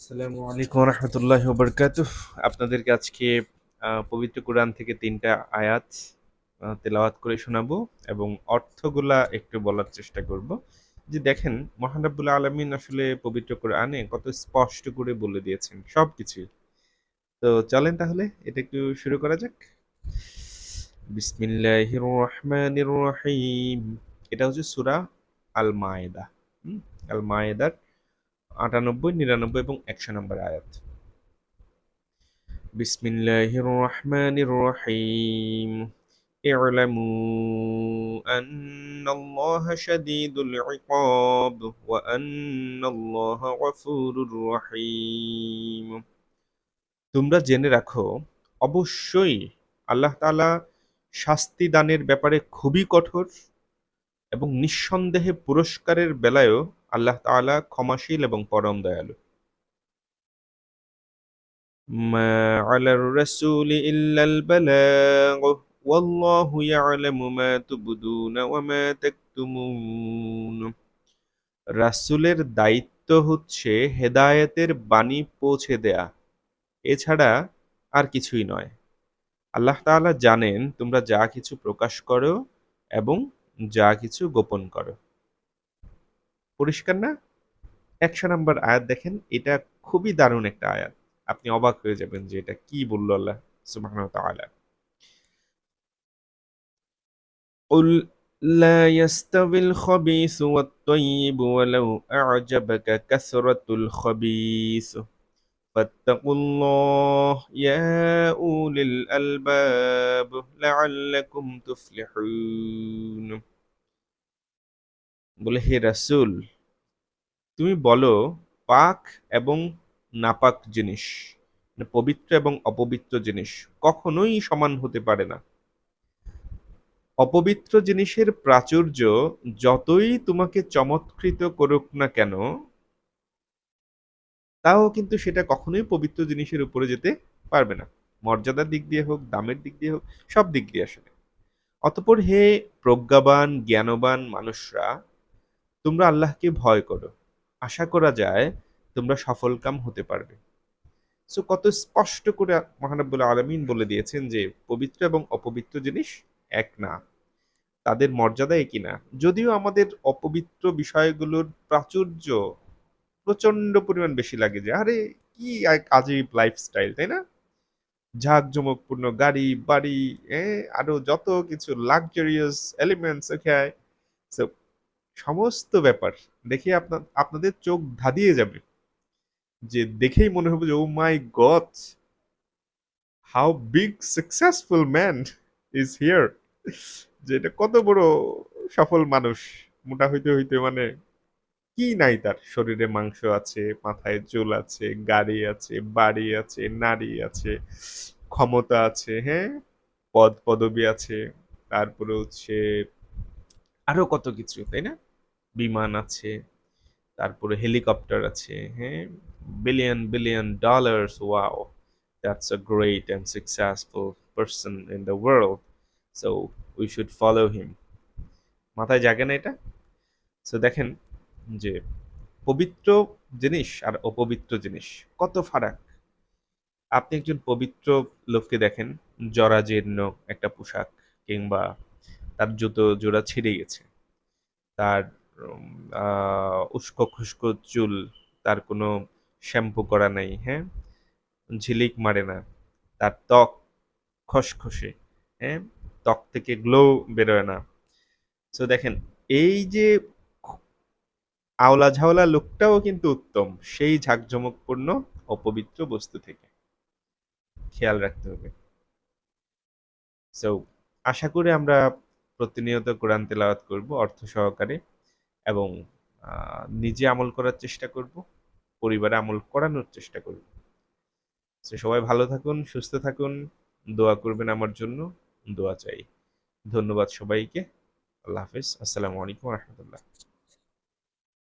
আসসালামু আলাইকুম রহমতুল্লাহ বরকাত আপনাদেরকে আজকে পবিত্র কোরআন থেকে তিনটা আয়াত তেলাওয়াত করে শোনাবো এবং অর্থগুলা একটু বলার চেষ্টা করব। যে দেখেন মহানবুল্লাহ আলমিন আসলে পবিত্র কোরআনে কত স্পষ্ট করে বলে দিয়েছেন সব কিছুই তো চলেন তাহলে, এটা একটু শুরু করা যাক। বিসমিল্লাহির রহমানির রহিম। এটা হচ্ছে সুরা আল মায়েদা আল মায়েদার আটানব্বই নিরানব্বই এবং একশো নম্বর আয়াত বিসমিল্লাহির রহমানির রহিম اعلموا أن الله شديد العقاب وأن الله غفور رحيم তোমরা জেনে রাখো অবশ্যই আল্লাহ তাআলা শাস্তি দানের ব্যাপারে খুবই কঠোর এবং নিঃসন্দেহে পুরস্কারের বেলায়ও আল্লাহ তাআলা ক্ষমাশীল এবং পরম দয়ালু ما على الرسول إلا البلاغ والله يعلم ما تبدون وما تكتمون রাসূলের দায়িত্ব হচ্ছে হেদায়েতের বাণী পৌঁছে দেয়া এছাড়া আর কিছুই নয় আল্লাহ তাআলা জানেন তোমরা যা কিছু প্রকাশ করো এবং যা কিছু গোপন করো পরিষ্কার না একশো নম্বর আয়াত দেখেন এটা খুবই দারুণ একটা আয়াত আপনি অবাক হয়ে যাবেন যে এটা কি বললো আল্লাহ সুবহানাহু ওয়া তাআলা قل لا يستوي الخبيث والطيب ولو أعجبك كثرة الخبيث فاتقوا الله يا أولي الألباب لعلكم تفلحون বলে, হে রাসূল, তুমি বলো, পাক এবং নাপাক জিনিস মানে পবিত্র এবং অপবিত্র জিনিস কখনোই সমান হতে পারে না। অপবিত্র জিনিসের প্রাচুর্য যতই তোমাকে চমৎকৃত করুক না কেন, তাও কিন্তু সেটা কখনোই পবিত্র জিনিসের উপরে যেতে পারবে না। মর্যাদার দিক দিয়ে হোক, দামের দিক দিয়ে হোক, সব দিক দিয়ে আসলে অতপর হে প্রজ্ঞাবান, জ্ঞানবান মানুষরা তোমরা আল্লাহকে ভয় করো। আশা করা যায় তোমরা সফলকাম হতে পারবে। সো কত স্পষ্ট করে মহানব্বুল আলমিন বলে দিয়েছেন যে পবিত্র এবং অপবিত্র জিনিস এক না। তাদের মর্যাদা একই না। যদিও আমাদের অপবিত্র বিষয়গুলোর প্রাচুর্য প্রচণ্ড পরিমাণ বেশি লাগে যে আরে কি এক আজীব লাইফস্টাইল তাই না? ঝাঁকজমকপূর্ণ গাড়ি বাড়ি আরও যত কিছু লাক্সারিয়াস এলিমেন্টস ওখানে So, সমস্ত ব্যাপার দেখে আপনার, আপনাদের চোখ ধাঁধিয়ে যাবে। যে দেখেই মনে হবে যে ও my God how big successful man is here যে এটা কত বড় সফল মানুষ। মোটা হইতে হইতে মানে কি নাই তার। শরীরে মাংস আছে, মাথায় চুল আছে, গাড়ি আছে, বাড়ি আছে, নারী আছে, ক্ষমতা আছে হ্যাঁ? পদ, পদবি আছে। তারপরে হচ্ছে আরও কত কিছু, তাই না? বিমান আছে, তারপরে হেলিকপ্টার আছে হ্যাঁ? Billion billion dollars wow that's a great and successful person in the world so we should follow him মাথায় জাগে না এটা? সো দেখেন যে পবিত্র জিনিস আর অপবিত্র জিনিস, কত ফারাক। আপনি একজন পবিত্র লোককে দেখেন, জরাজীর্ণ একটা পোশাক কিংবা তার জুতো জোড়া ছিঁড়ে গেছে। তার উস্কো খুস্কো চুল, তার কোনো শ্যাম্পু করা নাই হ্যাঁ? ঝিলিক মারে না। তার ত্বক খসখসে হ্যাঁ? ত্বক থেকে গ্লো বেরোয় না। তো দেখেন, এই যে আওলা ঝাওলা লোকটাও কিন্তু উত্তম, সেই ঝাঁকঝমকপূর্ণ, অপবিত্র বস্তু থেকে। খেয়াল রাখতে হবে। সো আশা করি আমরা প্রতিনিয়ত কোরআন তেলাওয়াত করব, অর্থ সহকারে এবং নিজে আমল করার চেষ্টা করব, পরিবারে আমল করানোর চেষ্টা করব। সবাই ভালো থাকুন, সুস্থ থাকুন, দোয়া করবেন আমার জন্য, দোয়া চাই। ধন্যবাদ সবাইকে, আল্লাহ হাফিজ, আসসালামু আলাইকুম রহমতুল্লাহ।